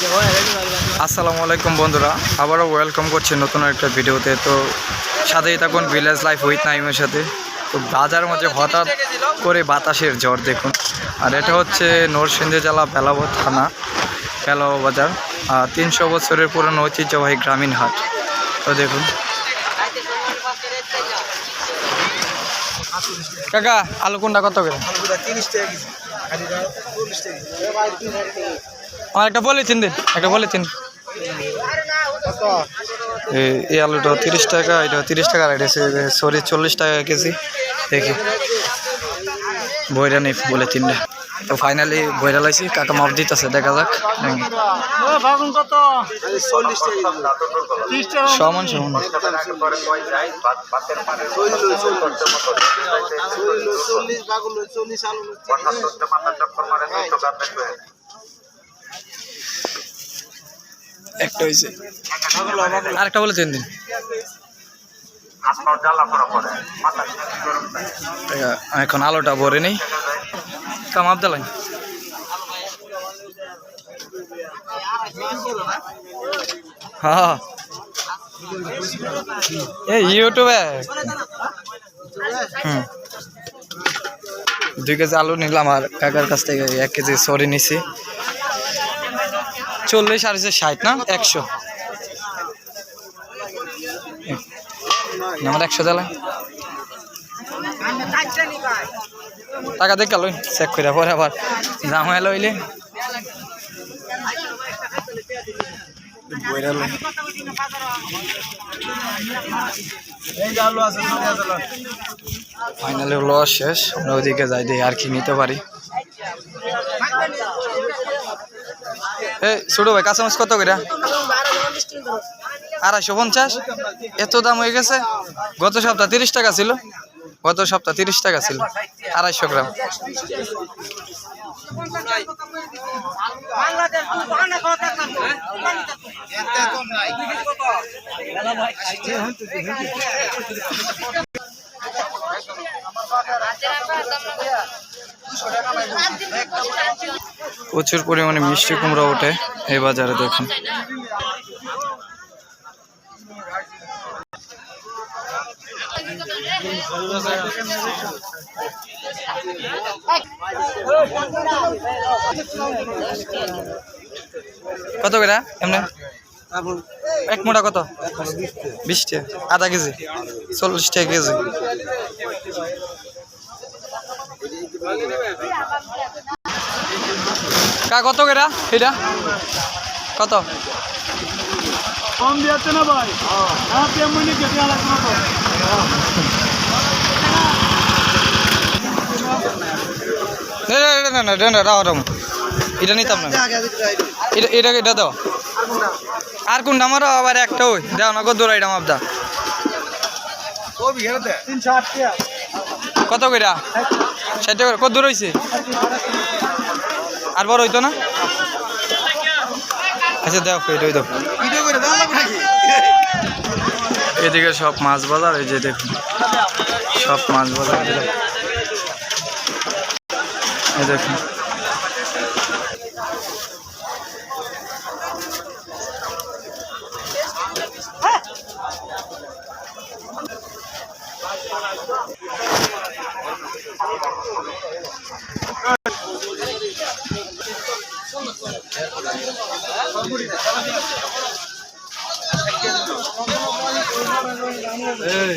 আসসালামু আলাইকুম বন্ধুরা, আবারও ওয়েলকাম করছি নতুন একটা ভিডিওতে। তো সাথেই থাকুন ভিলেজ লাইফ উইথ নাইমের সাথে। তো বাজার মধ্যে হঠাৎ করে বাতাসের জ্বর দেখুন। আর এটা হচ্ছে নরসিংদী জেলা বেলাবো থানা, বেলাবো বাজার। আর তিনশো বছরের পুরনো ঐতিহ্যবাহী গ্রামীণ হাট। তো দেখুন। কাকা, আলু কোনটা কত করে? আমার একটা পলিথিন দিন একটা পলিথিন এই- এই আলুটা তিরিশ টাকা এটা তিরিশ টাকা আর এটা সরি চল্লিশ টাকা কেজি দেখি বইরা নেই বলে তিনটা তো ফাইনালি বইরা লাইছি কাকা মাপ দিতেছে দেখা যাক। সমান সমান একটা হয়েছে। আরেকটা বলে তিন দিন। এখন আলোটা ভরে নেই। কাম আবদালাই। হ্যাঁ এই ইউটিউবে। হুম। দুই কেজি আলু নিলাম আর কাকার কাছ থেকে এক কেজি সরি নিছি। চল্লিশ আর হচ্ছে ষাট, না? একশো। আমার একশো দিলাম টাকা দেখে চেক করে পরে আবার জামাই লইলে। ফাইনালি লস শেষ, আমরা ওইদিকে যাই, দেখি আর কি নিতে পারি। ছোটো ভাই কাঁচামাচ কত করে? আড়াইশো পঞ্চাশ? এত দাম হয়ে গেছে? গত সপ্তাহ তিরিশ টাকা ছিল। গত সপ্তাহ তিরিশ টাকা ছিল। আড়াইশো গ্রাম। প্রচুর পরিমাণে মিষ্টি কুমড়া ওঠে এই বাজারে, দেখুন। কত করে? এমনি? এক মোটা কত? বিশ টাকা আধা কেজি? চল্লিশ টাকা কেজি। কা কত করে? এটা? কত? কম দিয়েছে না ভাই হ্যাঁ পেমেন্ট কেটে আলাদা না না না না না না না রাও রাও। এটা নিতাম না। এটা এটা এটা দাও। আর কোন আমারও আবার একটা ওই। দাও না কত দূর এটা মাপদা। কত কইরা ষাট টাকা কত দূর হয়েছে আর বড় হইতো না? আচ্ছা দাও এটা ওই দাও। এদিকে সব মাছ বাজার, এই যে দেখুন। সব মাছ বাজার। এই দেখুন। এই।